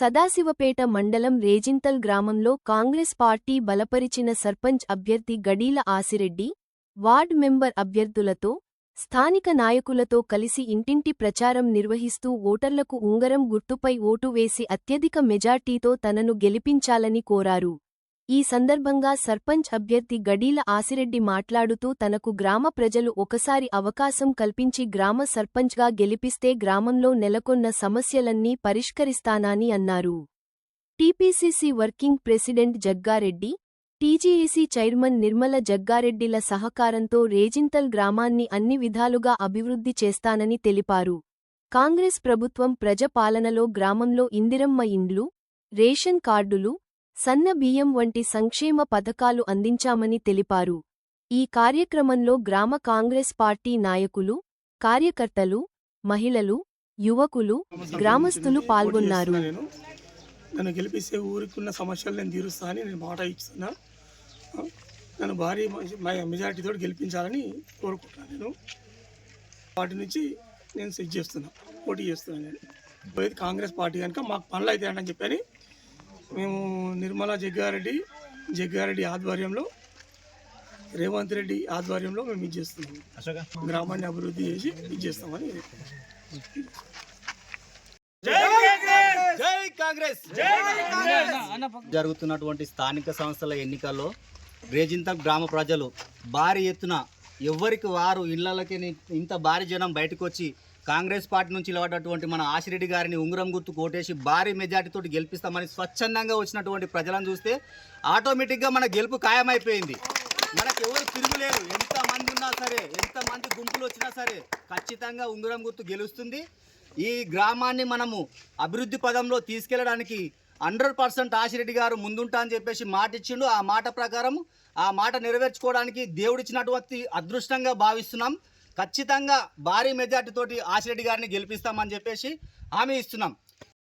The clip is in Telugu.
సదాశివపేట మండలం రేజింతల్ గ్రామంలో కాంగ్రెస్ పార్టీ బలపరిచిన సర్పంచ్ అభ్యర్థి గడీల ఆసిరెడ్డి వార్డ్ మెంబర్ అభ్యర్థులతో స్థానిక నాయకులతో కలిసి ఇంటింటి ప్రచారం నిర్వహిస్తూ ఓటర్లకు ఉంగరం గుర్తుపై ఓటు వేసి అత్యధిక మెజార్టీతో తనను గెలిపించాలని కోరారు. ఈ సందర్భంగా సర్పంచ్ అభ్యర్థి గడీల ఆసిరెడ్డి మాట్లాడుతూ తనకు గ్రామ ప్రజలు ఒకసారి అవకాశం కల్పించి గ్రామ సర్పంచ్గా గెలిపిస్తే గ్రామంలో నెలకొన్న సమస్యలన్నీ పరిష్కరిస్తానని అన్నారు. TPCC working president Jaggareddy TGEC chairman Nirmala జగ్గారెడ్డిల సహకారంతో రేజింతల్ గ్రామాన్ని అన్ని విధాలుగా అభివృద్ధి చేస్తానని తెలిపారు. కాంగ్రెస్ ప్రభుత్వం ప్రజపాలనలో గ్రామంలో ఇందిరమ్మ ఇండ్లు రేషన్ కార్డులు సన్న బియ్యం వంటి సంక్షేమ పథకాలు అందించామని తెలిపారు. ఈ కార్యక్రమంలో గ్రామ కాంగ్రెస్ పార్టీ నాయకులు కార్యకర్తలు మహిళలు యువకులు గ్రామస్తులు పాల్గొన్నారు. నేను నన్ను గెలిపిస్తే ఊరికున్న సమస్యలు నేను తీరుస్తా అని నేను మాట ఇస్తున్నా నన్ను భారీ మెజారిటీతో గెలిపించాలని కోరుకుంటున్నాను నేను. వాటి నుంచి నేను సెట్ చేస్తున్నా పోటీ చేస్తున్నాను నేను. కాంగ్రెస్ పార్టీ కనుక మాకు పనులు అయితే అని చెప్పని మేము నిర్మలా జగ్గారెడ్డి జగ్గారెడ్డి ఆధ్వర్యంలో రేవంత్ రెడ్డి ఆధ్వర్యంలో మేము ఇది చేస్తున్నాం. గ్రామాన్ని అభివృద్ధి చేసి ఇది చేస్తామని జరుగుతున్నటువంటి స్థానిక సంస్థల ఎన్నికల్లో రేజింత గ్రామ ప్రజలు భారీ ఎత్తున ఎవరికి వారు ఇళ్ళకి ఇంత భారీ జనం బయటకు వచ్చి కాంగ్రెస్ పార్టీ నుంచి నిలబడ్డటువంటి మన ఆశిరెడ్డి గారిని ఉంగరం గుర్తు కోటేసి భారీ మెజార్టీతో గెలిపిస్తామని స్వచ్ఛందంగా వచ్చినటువంటి ప్రజలను చూస్తే ఆటోమేటిక్గా మన గెలుపు ఖాయమైపోయింది. మనకు ఎవరు తిరుగులేరు. ఎంతమంది ఉన్నా సరే ఎంతమంది గుంపులు వచ్చినా సరే ఖచ్చితంగా ఉంగరం గుర్తు గెలుస్తుంది. ఈ గ్రామాన్ని మనము అభివృద్ధి పదంలో తీసుకెళ్ళడానికి హండ్రెడ్ పర్సెంట్ ఆశిరెడ్డి గారు ముందుంటా అని చెప్పేసి మాట ఇచ్చిండు ఆ మాట ప్రకారం ఆ మాట నెరవేర్చుకోవడానికి దేవుడిచ్చినటువంటి అదృష్టంగా భావిస్తున్నాం. ఖచ్చితంగా భారీ మెజార్టీతోటి ఆశిరెడ్డి గారిని గెలిపిస్తామని చెప్పేసి హామీ ఇస్తున్నాం.